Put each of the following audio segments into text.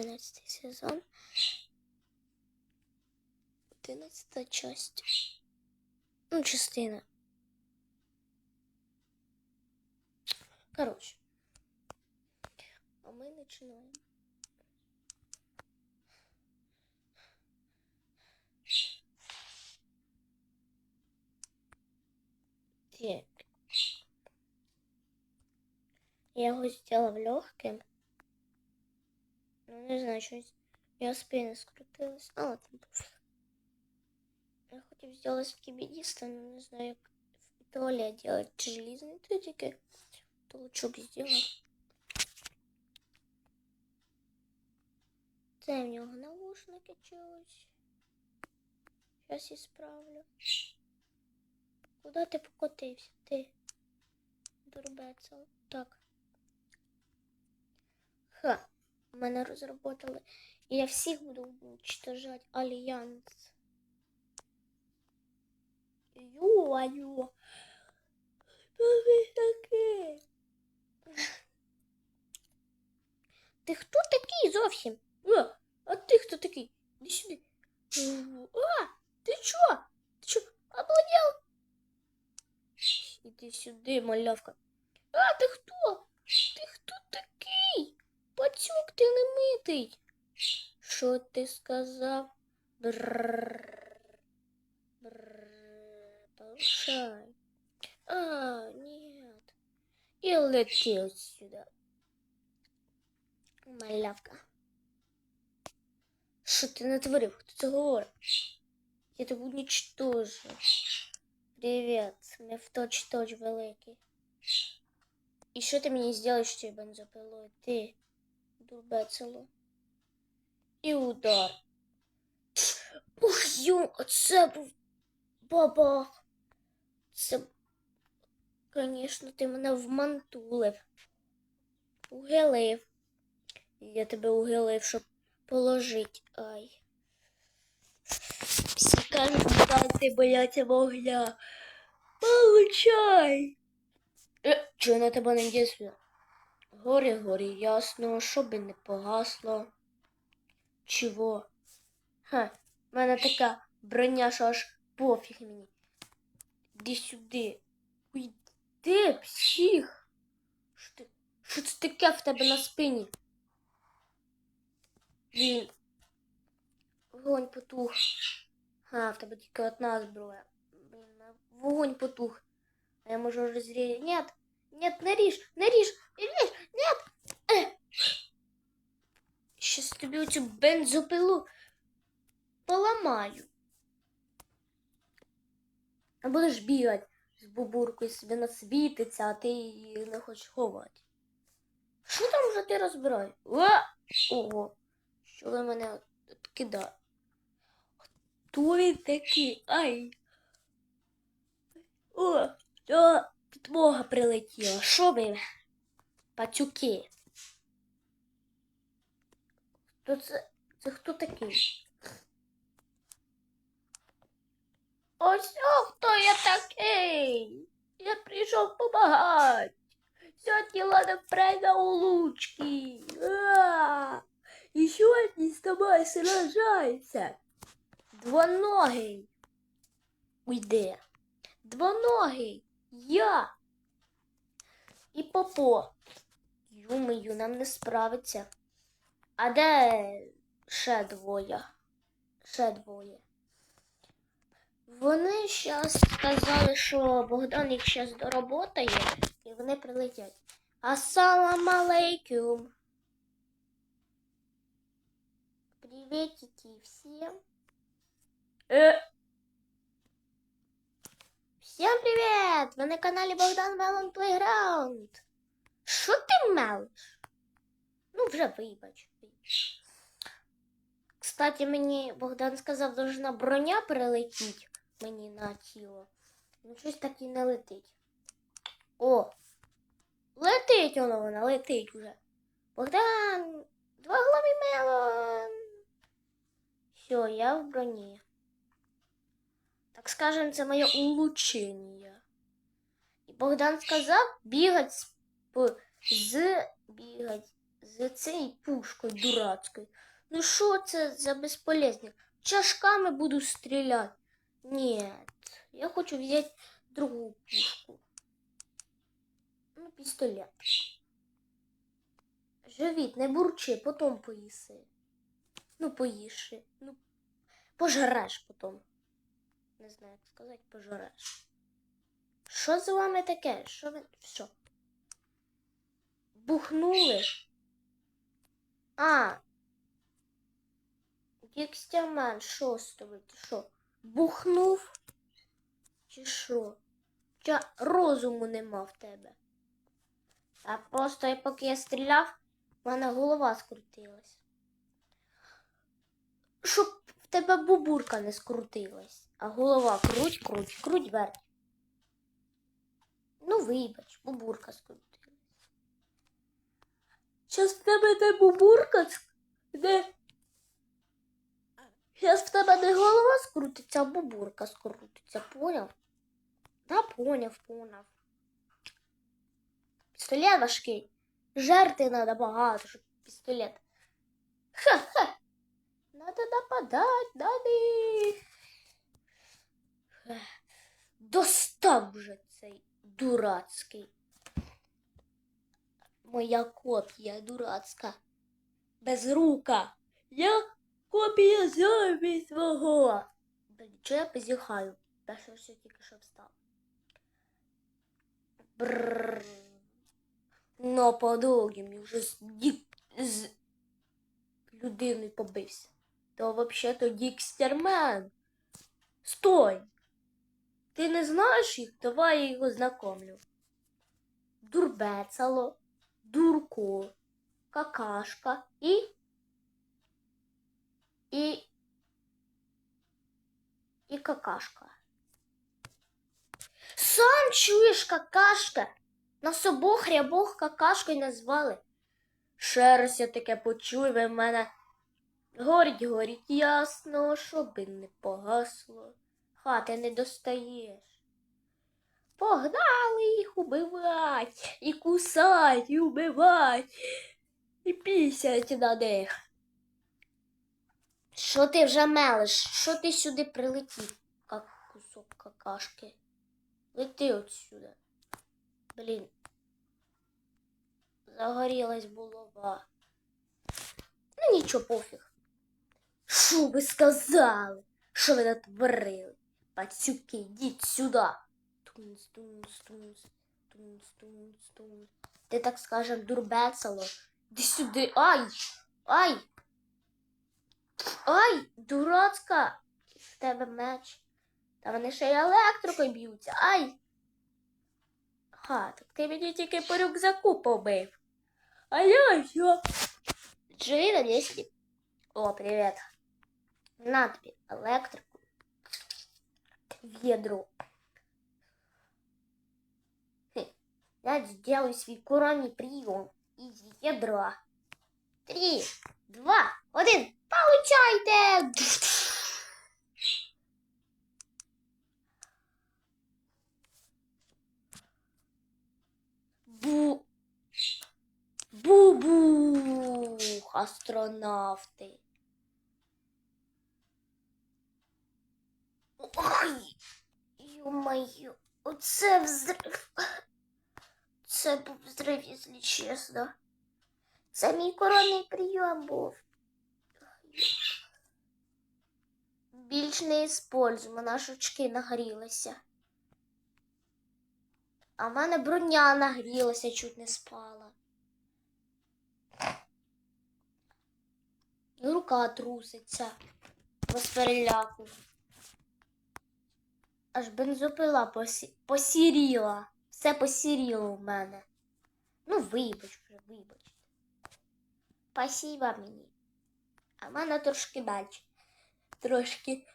13 сезон. 11 часть. Ну, частина. Короче. А мы начинаем. Так. Я его сделал легким. Ну, не знаю, щось. Я спина скрутилась. А, ладно, пофіг. Я хотів зробити скібідіста, но не знаю, як в туалет делать. Чи железний тутики. Толчок зробив. Це в нього наушники чогось. Зараз і справлю. Куди ти покотився? Ти? Дурбецел. Так. Ха. Мене розробили. І я всіх буду уничтожать. Альянс. Ю-аю. Що ви таке? Ти хто такий зовсім? А, а ти хто такий? Іди сюди. А, ти чо? Ти чо, обладел? Іди сюди, малявка. А, ти хто? Ти хто такий? Пацюк, ти не митий. Що ти сказав? Брррр. Брррр. Повышай. А, нет. И летел сюда. Малявка. Що ти натворив? Хто це говорить? Я тебе уничтожу. Привет, ми в точ-точ великий. І що ти мені зробиш цією бензопилою? Ти, дурбецело. І удар. Ух, ю, це був бабах. Це, звісно, ти мене вмантулив. Угилив. Я тебе угилив, щоб положить. Ай. Кажуть, танці бояться вогня. Получай. Е, чого на тебе не дійсно? Горі, горі, ясно, щоб не погасло. Чого? Ха, в мене така броня, що аж пофіг мені. Іди сюди. Уйди, псих. Що, ти, що це таке в тебе на спині? Блін. Вогонь потух. А, в тебе тільки одна зброя. Блін, вогонь потух. А я можу розрізати. Нет, нет, не ріж, не ріж, не ріж, нет. Е. Щас тобі оцю бензопилу поламаю. А будеш бігати з бубуркою собі насвітиться, а ти її не хочеш ховати. Що там вже ти розбираєш? Ого, що ви мене кидаєте? Хто він такий? Ай. О, то підмога прилетіла. Що ви? Пацюки. То це, це хто такий? Ось о, хто я такий. Я прийшов помагати. Сьогодні ладно прийде у лучки. А, І сьогодні з тобою сражається. Двоногий. Уйде. Двоногий. Я. І Попо. Юмою, нам не справиться. А де ще двоє? Ще двоє. Вони зараз сказали, що Богдан їх зараз доработає, і вони прилетять. Ассалам алейкум. Приветики всем. Э. Всем привет! Ви на каналі Богдан Мелон Плейграунд. Що ти мелиш? Ну, вже вибач. Кстати, мені Богдан сказав, должна броня прилетіти мені на тіло. Ну, щось так і не летить. О! Летить воно вона, летить уже. Богдан! Двоголовий мелон! Все, я в броні. Скажем, це моє улучшення. І Богдан сказав бігать з, з бігать за цією пушкою дурацькою. Ну що це за безполезник? Чашками буду стріляти. Ні, я хочу взяти другу пушку. Ну, пістолет. Живіт, не бурчи, потім поїси. Ну, поїши. Ну, пожреш потім. Не знаю, як сказати, пожреш. Що з вами таке? Що ви. Що? Бухнули? А. Дікстямен, що з тобою? Що? Бухнув? Чи що? Чи розуму нема в тебе? А просто поки я стріляв, в мене голова скрутилась. Щоб тебе бубурка не скрутилась, а голова круть, круть, круть верть. Ну, вибач, бубурка скрутилась. Щас в тебе не бубурка, не. Щас в тебе не голова скрутиться, а бубурка скрутиться, поняв? Да, поняв, поняв. Пістолет важкий. Жерти треба багато, щоб пістолет. Ха-ха. Надо нападать, надо. Ех, Достав вже цей дурацький. Моя копія дурацька. Безрука. Я копія зомбі свого. Блін, чого я позіхаю? Та що ще тільки що встав. Бррр. Но подолгим мені вже з, з людиною побився. То взагалі-то Дікстермен. Стой! Ти не знаєш їх? Давай я його знакомлю. Дурбецало, дурко, какашка і. І. І какашка. Сам чуєш какашка? Нас обох рябох какашкою назвали. Ще раз я таке почую, ви в мене горіть, горіть ясно, щоби не погасло. Хати не достаєш. Погнали їх убивать, і кусать, і убивать, і пісять на них. Що ти вже мелиш? Що ти сюди прилетів, як кусок какашки? Лети отсюда. Блін. Загорілась булава. Ну нічого, пофіг. Що ви сказали? Що ви натворили? Пацюки, йдіть сюди. Тунц, тунц, тунц, тунц, тунц, тунц. Ти так скажем, дурбецало. Іди сюди. Ай! Ай! Ай! Дурацька! В тебе меч. Та вони ще й електрикою б'ються. Ай! Ха, так ти мені тільки по рюкзаку побив. А я що? Живи на місці. О, привіт. На тобі електрику. Ведро. Хе, Я сделаю свій коронний прийом із ядра. Три, два, один. Получайте! Бу. Бу-бух, астронавти. Ой, ё-моё, оце взрив. Це був взрив, якщо чесно. Це мій коронний прийом був. Більш не используємо, наші очки нагрілися. А в мене броня нагрілася, чуть не спала. І рука труситься. Без переляку. Аж бензопила посі... посіріла. Все посіріло в мене. Ну, вибач вже, вибач. Спасибо мені. А в мене трошки дальше. Трошки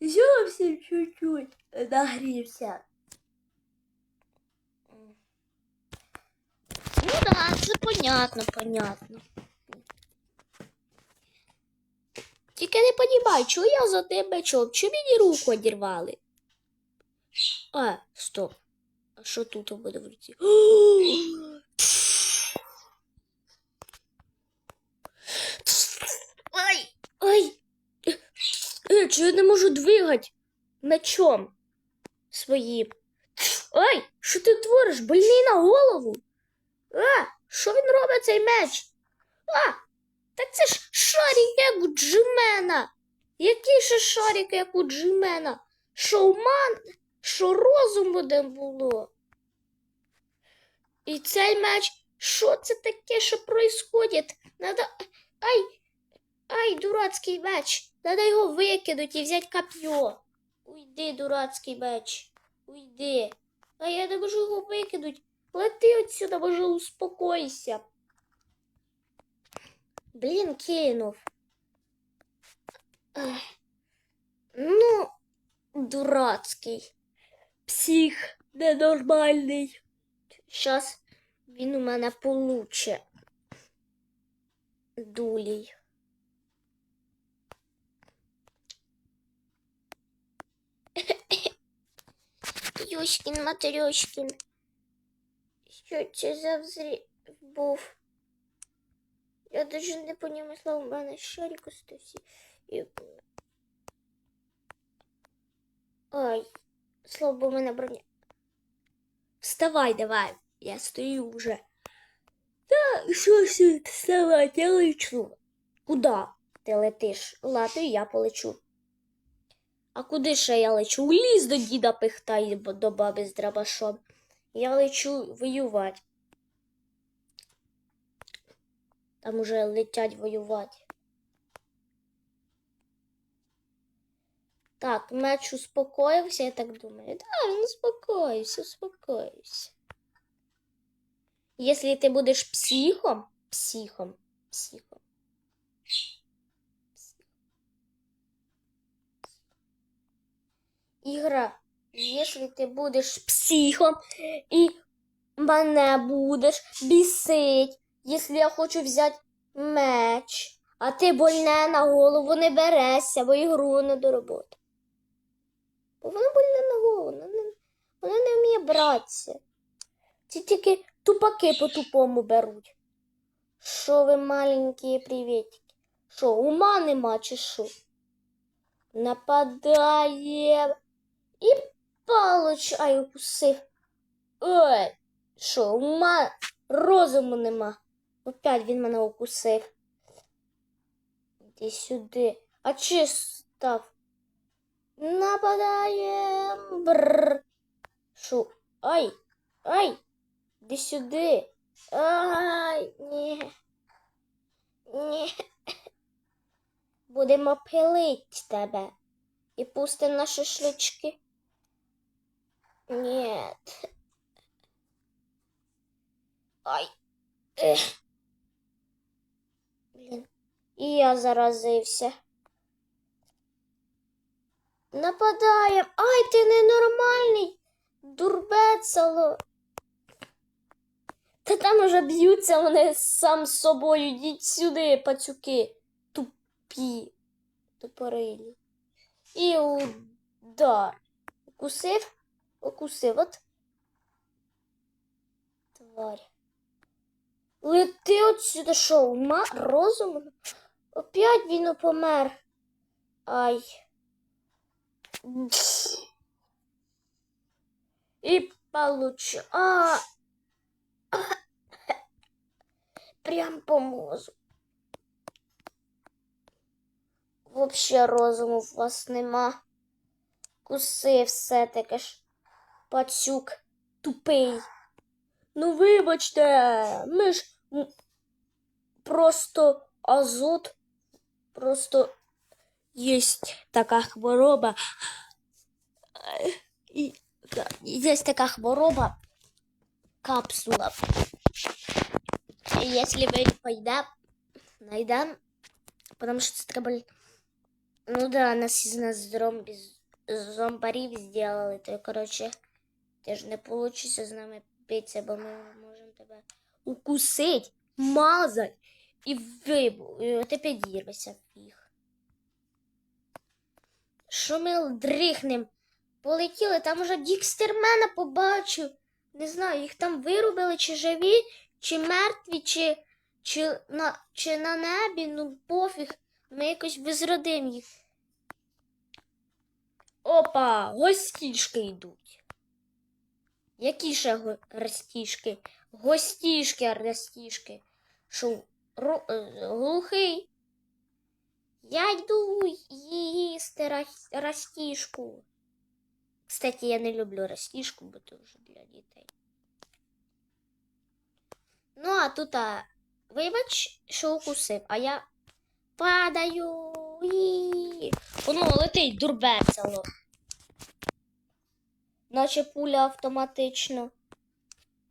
зовсім чуть-чуть нагрівся. Ну да, це понятно, понятно. Тільки не понімаю, чого я за тебе чоп? Чому мені руку одірвали? А, стоп. А що тут буде в руці? Ай! Ай! Е, чи я не можу двигать На чому? Свої. Ой, що ти твориш? Больний на голову? А, що він робить цей меч? А, так це ж шарик, як у Джимена. Який ще шарик, як у Джимена? Шоуман що розуму не було. І цей меч, що це таке, що происходить? Надо. Ай, ай, дурацький меч. Надо його викинути і взяти коп'є. Уйди, дурацький меч. Уйди. А я не можу його викинути. Лети отсюда, може, успокойся. Блін, кинув. Ну, дурацький. Псих ненормальний. Щас він у мене получе. Дулій. Юшкін, Матрьошкін. Що це за взрив був? Я даже не понесла, у мене шарик остався. І... Ай, слава у мене броня. Вставай давай, я стою вже. Та що ж вставати, я лечу. Куда ти летиш? Ладно, я полечу. А куди ще я лечу? У ліс до діда пихтай бо до баби з драбашом. Я лечу воювати. Там уже летять воювати. Так, меч успокоївся, я так думаю. Да, він успокоївся, успокоївся. Если ти будеш психом, психом, психом. Ігра, якщо ти будеш психом і мене будеш бісить, якщо я хочу взяти меч, а ти больне на голову не берешся, бо ігру не до роботи. Воно больне на голову, воно не, вміє братися. Ці тільки тупаки по-тупому беруть. Що ви маленькі привітики? Що, ума нема чи що? Нападає і получай укусив. Ой, що, ума розуму нема. Опять він мене укусив. Іди сюди. А чи став? Нападає. Бррр. Що? Ай, ай, іди сюди. Ай, ні. Ні. Будемо пилить тебе і пустимо на шашлички. Нет. Ай. Блін. І я заразився. Нападаєм. Ай, ти ненормальний. Дурбецало. Та там уже б'ються вони сам з собою. Йдіть сюди, пацюки. Тупі. Тупорилі. І удар. Укусив? Укусив, от. Тварь. Лети отсюди, що, ума розуму? Опять він помер. Ай. І получу. А. Прям по мозу. Вообще розуму в вас нема. Куси все таке ж. Пацюк тупий. Ну, вибачте, ми ж просто азот, просто є така хвороба. І, да, є така хвороба, капсула. І якщо ви пойдем, найдем, потому що це треба. Ну да, нас із нас зомбі, зомбарів сделали, то, короче, ти ж не получиться з нами битися, бо ми можемо тебе укусить, мазать і вибу, і ти підірвешся фіг. Що ми дрихнем? Полетіли, там уже Дікстермена побачив. Не знаю, їх там вирубили, чи живі, чи мертві, чи, чи, на, чи на небі, ну пофіг. Ми якось безродим їх. Опа, гостішки йдуть. Які ще го- растішки? Гостішки, растішки. Що, ру, е, глухий? Я йду їсти рас- растішку. Кстати, я не люблю растішку, бо це вже для дітей. Ну, а тут, а, вибач, що укусив, а я падаю. Воно летить дурбецело. Наче пуля автоматично.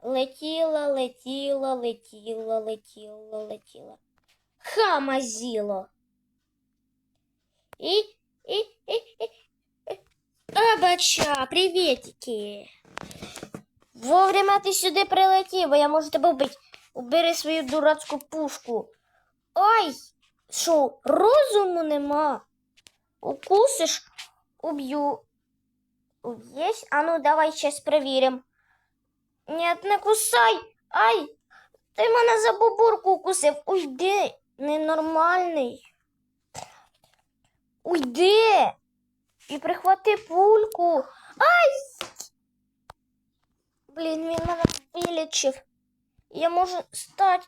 Летіла, летіла, летіла, летіла, летіла. Хамазіло. І, і, і, і. Абача, привітики. Вовремя ти сюди прилетів, бо я можу тебе вбити. Убери свою дурацьку пушку. Ой, що, розуму нема? Укусиш, уб'ю. Уб'єш? А ну давай щас перевіримо. Нет, не кусай. Ай, ти мене за бубурку укусив. Уйди, ненормальний. Уйди. І прихвати пульку. Ай! Блін, він мене вилічив. Я можу стати.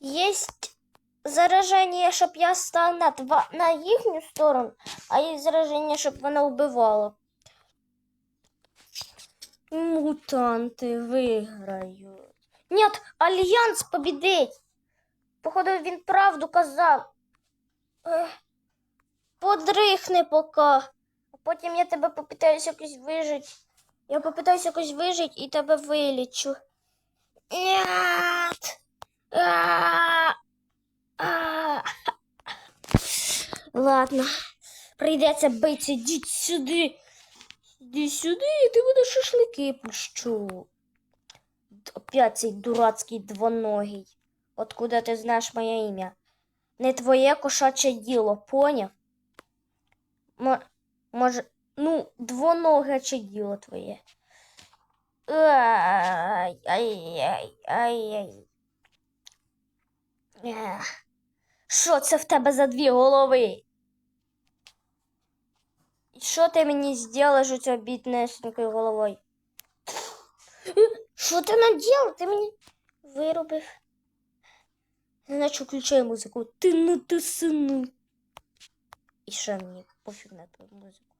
Єсть зараження, щоб я став на, два, на їхню сторону, а є зараження, щоб вона вбивала. Мутанти виграють. Нет, Альянс побідить. Походу, він правду казав. Ех, Подрихни поки. А потім я тебе попитаюся якось вижити. Я попитаюся якось вижити і тебе вилічу. Нет. Ладно, прийдеться битися, йдіть сюди. Іди сюди, і ти будеш шашлики пущу. Опять цей дурацький двоногий. Откуда ти знаєш моє ім'я? Не твоє кошаче діло, поняв? Мо- може, ну, двоногаче діло твоє. Ай, ай, ай, ай, ай. Що це в тебе за дві голови? Що ти мені зробиш у цього біднесенькою головою? Що ти наділ? Ти мені виробив. Значить, включай музику. Ти ну ти сину. І що мені пофіг на ту музику.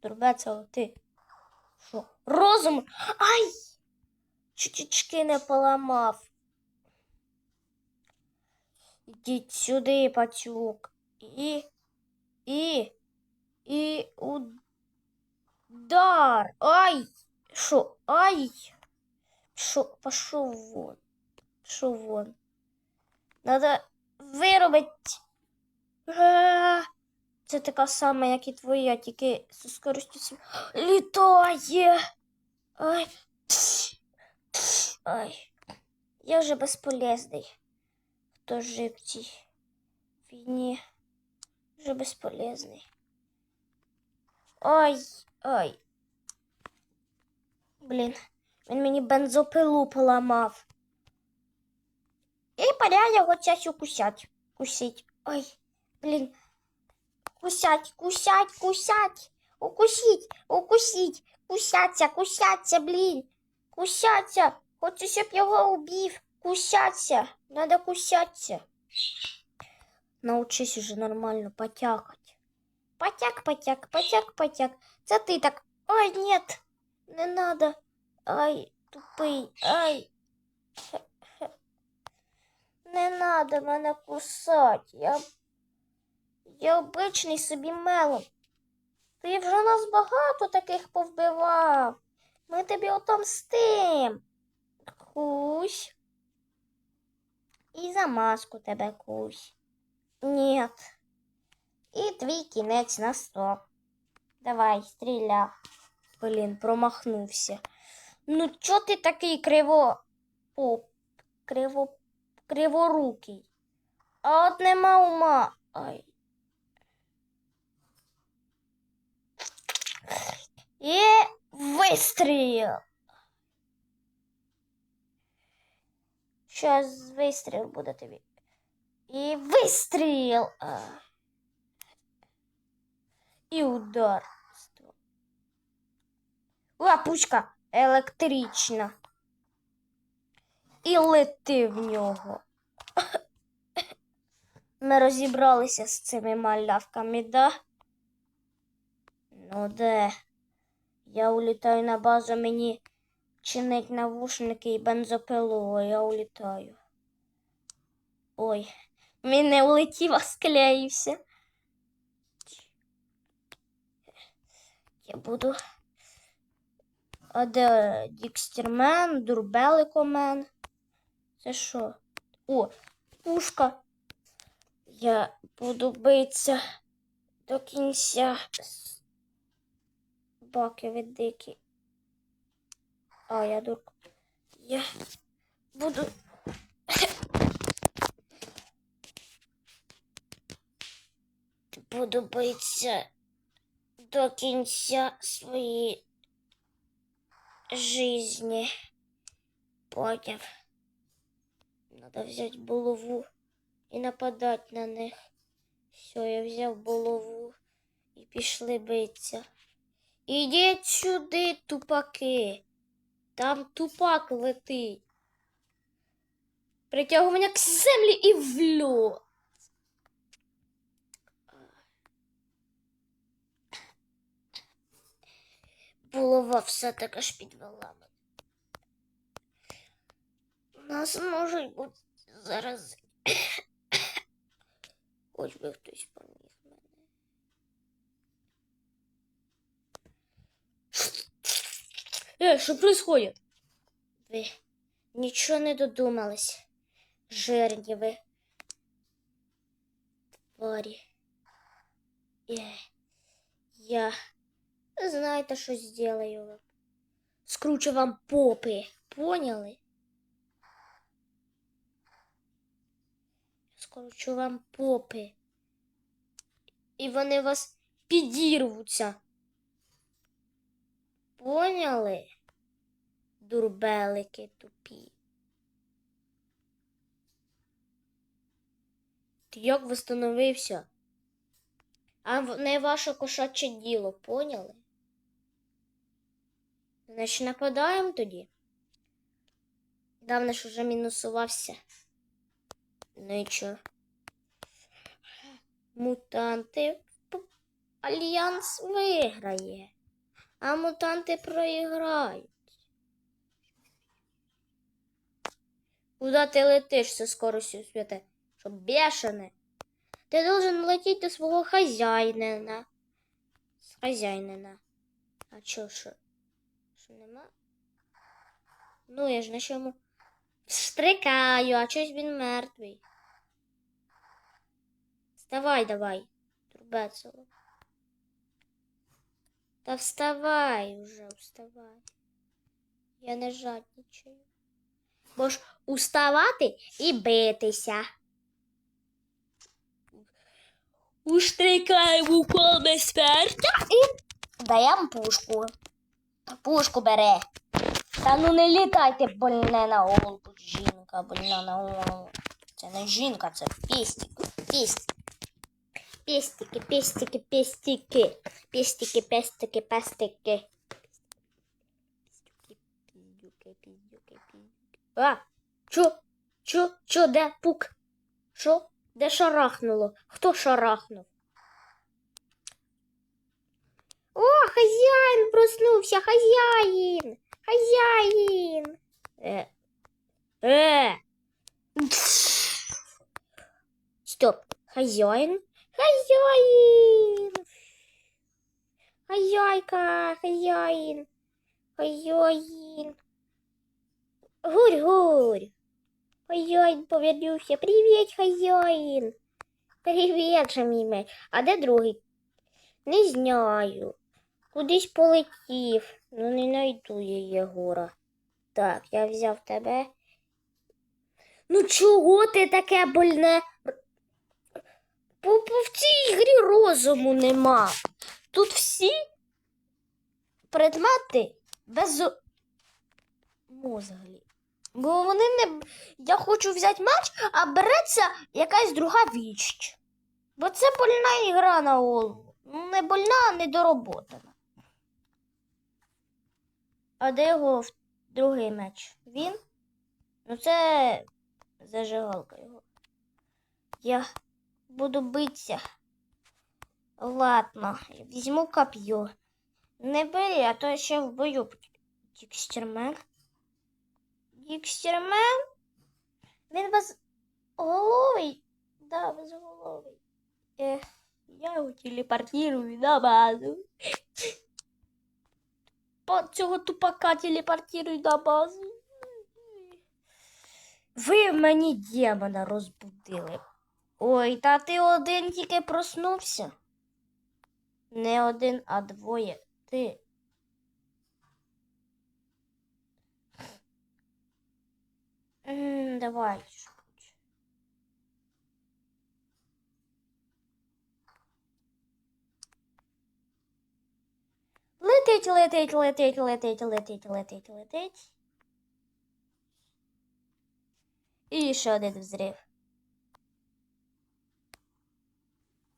Турбецело, ти. Що? Розум? Ай! Чучечки не поламав. Ідіть сюди, пацюк. І. І. І удар. Ай! Шо? Ай! Шо? Пошов вон. Пошов вон. Надо виробити. Е, Це така сама, як і твоя, тільки зі скоростю. Літає. Тш, Ай. Я вже безполезний. Хто жив в цій війні? Вже безполезний. Ой, ой. Блін, він мені бензопилу поламав. І пора його часу кусять. Кусить. Ой, блін. Кусять, кусять, кусять. Укусіть, укусіть, кусяться, кусяться, блін. Кусяться. Хочу, щоб його убив. Кусяться. Надо кусяться. Научись уже нормально потякать. Потяк, потяк, потяк, потяк. Це ти так. Ой, нет, не надо. Ай, тупий, ай. Не надо мене кусать. Я, я обичний собі мелом. Ти вже нас багато таких повбивав. Ми тобі отомстим. Кусь. І за маску тебе кусь. Нет. І твій кінець на сто. Давай, стріля. Блін, промахнувся. Ну, чо ти такий криво. О, криво. криворукий? А от нема ума. Ай. І вистріл. Щас вистріл буде тобі. І вистріл. І удар. О, пучка електрична. І лети в нього. Ми розібралися з цими малявками, да? Ну де? Я улітаю на базу, мені чинить навушники і бензопилу, я улітаю. Ой, він не улетів, а склеївся. Я буду. А де Дікстермен, Дурбеликомен? Це що? О, пушка. Я буду битися до кінця. Баки від дикі. А, я дурка. Я буду. Буду битися до кінця своєї жизни. Поняв. Надо взять булаву і нападати на них. Все, я взяв булаву і пішли битися. Ідіть сюди, тупаки. Там тупак летить. Притягуй мене к землі і в льот. Булава все таки ж підвела. Нас можуть бути зараз. Хоч би хтось поміг мене. Е, що происходит? Ви нічого не додумались. Жирні ви. Тварі. Е, я знаєте, що зроблю вам? Скручу вам попи. Поняли? Скручу вам попи. І вони вас підірвуться. Поняли? Дурбелики тупі. Ти як восстановився? А не ваше кошаче діло, поняли? Значить, нападаємо тоді. Давно ж уже мінусувався. Ну і чо? Мутанти. Альянс виграє, а мутанти проіграють. Куда ти летиш зі скоростю світа? Що бешене? Ти должен летіти до свого хазяїнина. З хазяїнина. А чо, що? Що нема? Ну, я ж на чому штрикаю, а чогось він мертвий. Вставай давай, турбецело. Та вставай уже, вставай. Я не жадничаю. Ж уставати і битися. Уштрикаємо укол безпертя і даємо пушку. Пушку бере. Та ну не літайте, больне на голову, жінка, больна на голову. Це не жінка, це пістик. Пістик. Пестики, пестики, пестики. Пестики, пестики, пестики. А, чо? Чо? Чо, де пук? Що? Де шарахнуло? Хто шарахнув? О, хазяїн проснувся, хазяїн! Хазяїн! Е. Е. Стоп. Хазяїн? Хазяїн! Хазяйка, хазяїн, хазяїн. Гурь-гурь. Хазяїн повернувся. Привіт, хазяїн. Привіт, Шаміме. А де другий? Не знаю. Кудись полетів. Ну, не найду я Єгора. Так, я взяв тебе. Ну чого ти таке больне? Бо, бо в цій грі розуму нема. Тут всі предмети без мозглі. Бо вони не. Я хочу взяти матч, а береться якась друга віч. Бо це больна ігра на голову. Ну, не больна, а недороботана. А де його другий меч? Він? Ну, це зажигалка його. Я буду битися. Ладно, візьму коп'ю. Не бери, а то я ще вбою Дікстермен. Дікстермен? Він безголовий? Да, безголовий. Ех, я його телепортирую на базу. По цього тупака телепортирую на базу. Ви мені демона розбудили. Ой, та ти один тільки проснувся. Не один, а двоє. Ти. Давай. Летить, летить, летить, летить, летить, летить, летить. І ще один взрив.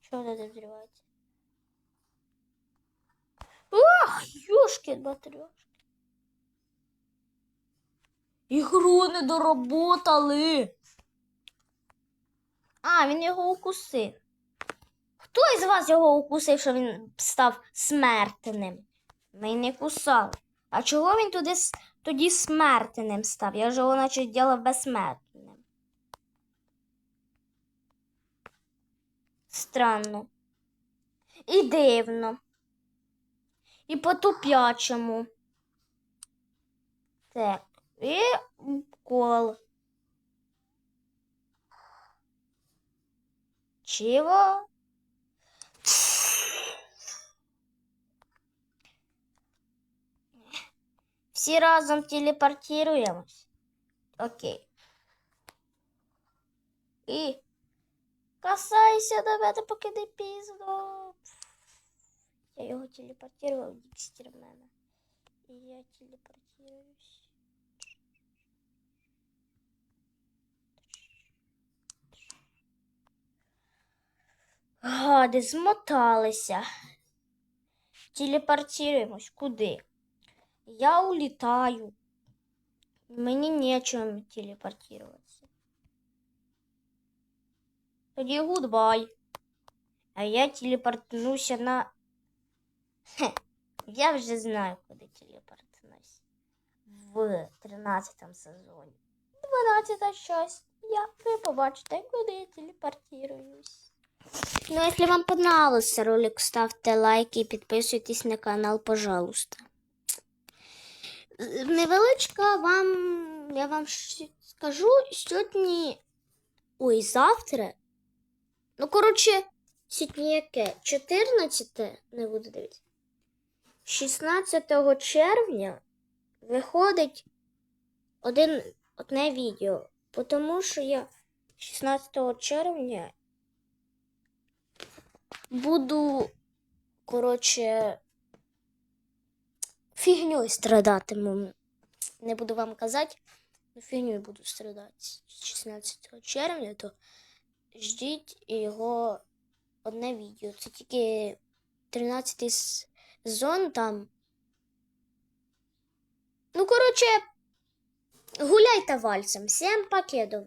Що тут взривається? Ах, ёшкин матрёшки. Ігру не доработали. А, він його укусив. Хто із вас його укусив, що він став смертним? Ми не кусали. А чого він туди, тоді смертним став? Я ж його наче ділав безсмертним. Странно. І дивно. І по-тупячому. Так, і кол. Чего? Всі разом телепортируємось. Окей. І касайся до мене, поки не пізно. Я його телепортував Дікстермена. І я телепортируюсь. Гади, змоталися. Телепортируємось. Куди? Я улітаю. Мені нечем телепортуватися. Тоді гудбай. А я телепортнуся на. Хе, я вже знаю, куди телепортнусь. В 13 сезоні. 12 часть. Я, ви побачите, куди я телепортируюсь. Ну, якщо вам понравился ролик, ставте лайки і підписуйтесь на канал, пожалуйста. Невеличка вам, я вам скажу, сьогодні. Ой, завтра. Ну, коротше, сьогодні яке? 14, не буду дивитися. 16 червня виходить один, одне відео. Тому що я 16 червня буду, коротше, фігньою страдатиму. Не буду вам казати, но фігньою буду страдати з 16 червня, то ждіть його одне відео. Це тільки 13 сезон там. Ну, коротше, гуляйте вальсом. Всім пакетова.